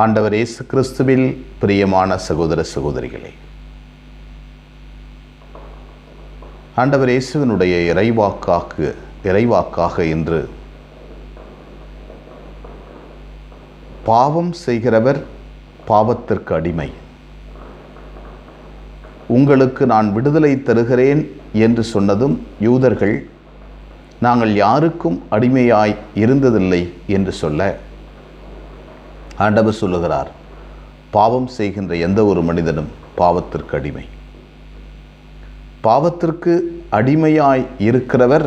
ஆண்டவர் இயேசு கிறிஸ்துவில் பிரியமான சகோதர சகோதரிகளே. ஆண்டவர் இயேசுவினுடைய இறைவாக்காக இறைவாக்காக இன்று பாவம் செய்கிறவர் பாவத்திற்கு அடிமை. உங்களுக்கு நான் விடுதலை தருகிறேன் என்று சொன்னதும் யூதர்கள் நாங்கள் யாருக்கும் அடிமையாய் இருந்ததில்லை என்று சொல்ல ஆண்டவர் சொல்லுகிறார் பாவம் செய்கின்ற எந்த ஒரு மனிதனும் பாவத்திற்கு அடிமை. பாவத்திற்கு அடிமையாய் இருக்கிறவர்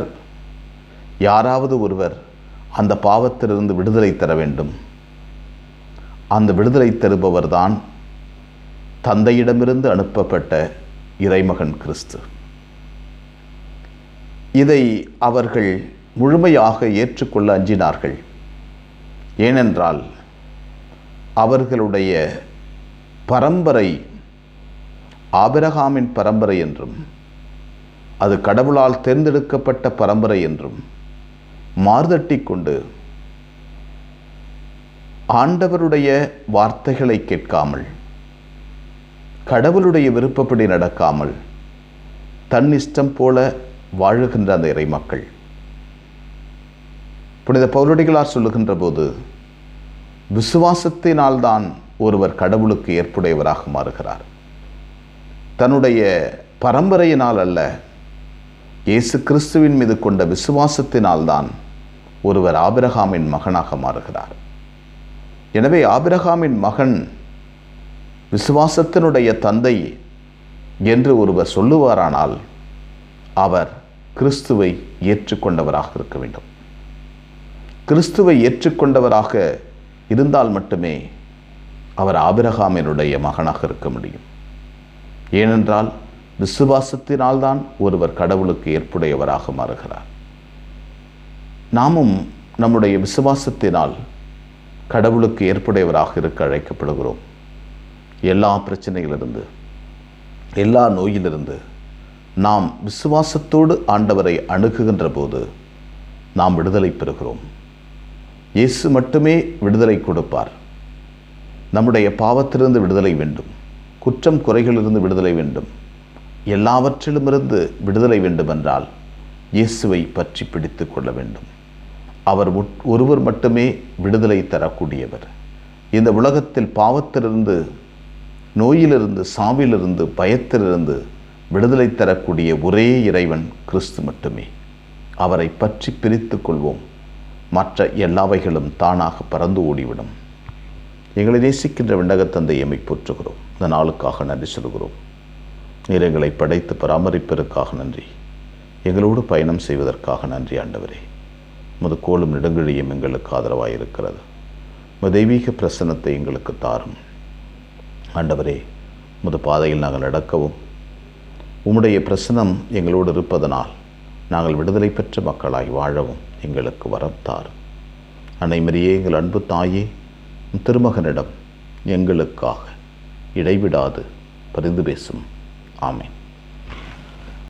யாராவது ஒருவர் அந்த பாவத்திலிருந்து விடுதலை தர வேண்டும். அந்த விடுதலை தருபவர்தான் தந்தையிடமிருந்து அனுப்பப்பட்ட இறைமகன் கிறிஸ்து. இதை அவர்கள் முழுமையாக ஏற்றுக்கொள்ள அஞ்சினார்கள். ஏனென்றால் அவர்களுடைய பரம்பரை ஆபிரகாமின் பரம்பரை என்றும் அது கடவுளால் தேர்ந்தெடுக்கப்பட்ட பரம்பரை என்றும் மார்தட்டி கொண்டு ஆண்டவருடைய வார்த்தைகளை கேட்காமல் கடவுளுடைய விருப்பப்படி நடக்காமல் தன்னிஷ்டம் போல வாழுகின்ற அந்த இறை மக்கள் புனித பௌரடிகளார் சொல்லுகின்ற போது விசுவாசத்தினால்தான் ஒருவர் கடவுளுக்கு ஏற்புடையவராக மாறுகிறார். தன்னுடைய பரம்பரையினால் அல்ல இயேசு கிறிஸ்துவின் மீது கொண்ட விசுவாசத்தினால்தான் ஒருவர் ஆபிரகாமின் மகனாக மாறுகிறார். எனவே ஆபிரகாமின் மகன் விசுவாசத்தினுடைய தந்தை என்று ஒருவர் சொல்லுவாரானால் அவர் கிறிஸ்துவை ஏற்றுக்கொண்டவராக இருக்க வேண்டும். கிறிஸ்துவை ஏற்றுக்கொண்டவராக இருந்தால் மட்டுமே அவர் ஆபிரகாமினுடைய மகனாக இருக்க முடியும். ஏனென்றால் விசுவாசத்தினால்தான் ஒருவர் கடவுளுக்கு ஏற்புடையவராக மாறுகிறார். நாமும் நம்முடைய விசுவாசத்தினால் கடவுளுக்கு ஏற்புடையவராக இருக்க அழைக்கப்படுகிறோம். எல்லா பிரச்சனையிலிருந்து எல்லா நோயிலிருந்து நாம் விசுவாசத்தோடு ஆண்டவரை அணுகுகின்ற போது நாம் விடுதலை பெறுகிறோம். இயேசு மட்டுமே விடுதலை கொடுப்பார். நம்முடைய பாவத்திலிருந்து விடுதலை வேண்டும். குற்றம் குறைகளிலிருந்து விடுதலை வேண்டும். எல்லாவற்றிலுமிருந்து விடுதலை வேண்டுமென்றால் இயேசுவை பற்றி பிடித்து கொள்ள வேண்டும். அவர் ஒருவர் மட்டுமே விடுதலை தரக்கூடியவர். இந்த உலகத்தில் பாவத்திலிருந்து நோயிலிருந்து சாவிலிருந்து பயத்திலிருந்து விடுதலை தரக்கூடிய ஒரே இறைவன் கிறிஸ்து மட்டுமே. அவரை பற்றி பிரித்து கொள்வோம். மற்ற எல்லாவைகளும் தானாக பறந்து ஓடிவிடும். எங்களை நேசிக்கின்ற விண்டகத்தந்தையமை எம்மை போற்றுகிறோம் இந்த நாளுக்காக நன்றி சொல்கிறோம். நீர் எங்களை படைத்து பராமரிப்பதற்காக நன்றி. எங்களோடு பயணம் செய்வதற்காக நன்றி ஆண்டவரே. முது கோலும் நெடுங்கிழியும் எங்களுக்கு ஆதரவாக இருக்கிறது தெய்வீக பிரசனத்தை எங்களுக்கு தாரும். ஆண்டவரே முது பாதையில் நாங்கள் நடக்கவும் உம்முடைய பிரசனம் எங்களோடு இருப்பதனால் நாங்கள் விடுதலை பெற்ற மக்களாய் வாழவும். எங்களுக்கு வரத்தார். அனைமரியே எங்கள் அன்பு தாயே திருமகனிடம் எங்களுக்காக இடைவிடாது பரிந்து பேசும். ஆமேன்.